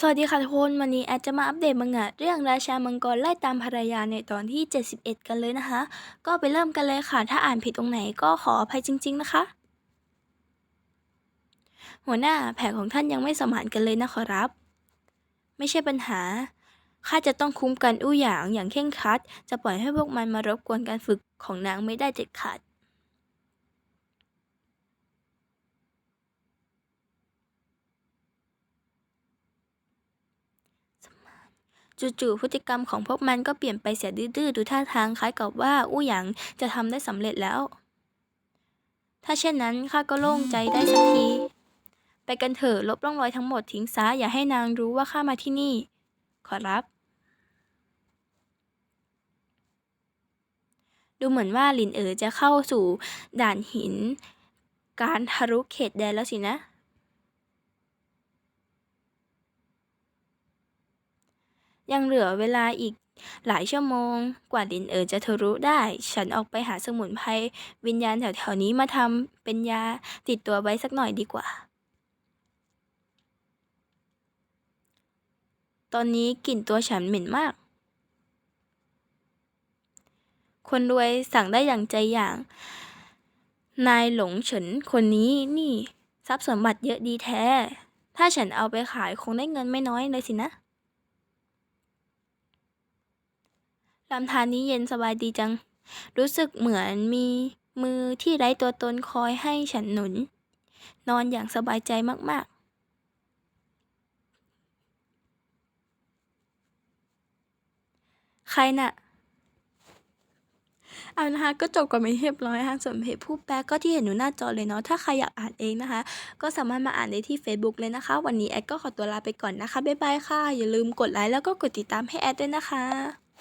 สวัสดีค่ะทุกคนวันนี้แอดจะมาอัปเดตมังงะเรื่องราชามังกรไล่ตามภรรยาในตอนที่ 71 กันเลยนะคะ ก็ไปเริ่มกันเลยค่ะ ถ้าอ่านผิดตรงไหนก็ขออภัยจริง ๆ นะคะ หัวหน้าแผนของท่านยังไม่สมานกันเลยนะขอรับ ไม่ใช่ปัญหาข้าจะต้องคุ้มกันอู้หยางอย่างเคร่งครัด จะปล่อยให้พวกมันมารบกวนการฝึกของนางไม่ได้เด็ดขาด จู่ๆพฤติกรรมของพวกมันก็เปลี่ยนไปเสียดื้อๆดูท่าทางคล้ายกับว่าอู้หยางจะทำได้สำเร็จแล้ว ถ้าเช่นนั้นข้าก็โล่งใจได้สักที ไปกันเถอะลบร่องรอยทั้งหมดทิ้งซะอย่าให้นางรู้ว่าข้ามาที่นี่ ขอรับดูเหมือนว่าลินเอ๋อจะเข้าสู่ด่านหิน การทะลุเขตแดนแล้วสินะ ยังเหลือเวลาอีกหลายชั่วโมง กว่าลินเอ๋อจะทะลุได้ ฉันออกไปหาสมุนไพรวิญญาณแถวๆนี้มาทำเป็นยาติดตัวไว้สักหน่อยดีกว่า ตอนนี้กลิ่นตัวฉันเหม็นมาก คนรวยสั่งได้อย่างใจอย่าง นายหลงเฉินคนนี้นี่ ทรัพย์สมบัติเยอะดีแท้ ถ้าฉันเอาไปขายคงได้เงินไม่น้อยเลยสินะ ลำธารนี้เย็นสบายดีจัง รู้สึกเหมือนมีมือที่ไร้ตัวตนคอยให้ฉันหนุน นอนอย่างสบายใจมาก ๆ ใครน่ะเอานะคะก็จบกันไปเรียบร้อยนะคะส่วนเพจผู้แปลก็ที่เห็นอยู่หน้าจอเลยเนาะถ้าใครอยากอ่านเองนะคะ ก็สามารถมาอ่านได้ที่ Facebook เลยนะคะ วันนี้แอดก็ขอตัวลาไปก่อนนะคะบ๊ายบายค่ะ อย่าลืมกดไลค์แล้วก็กดติดตามให้แอดด้วยนะคะ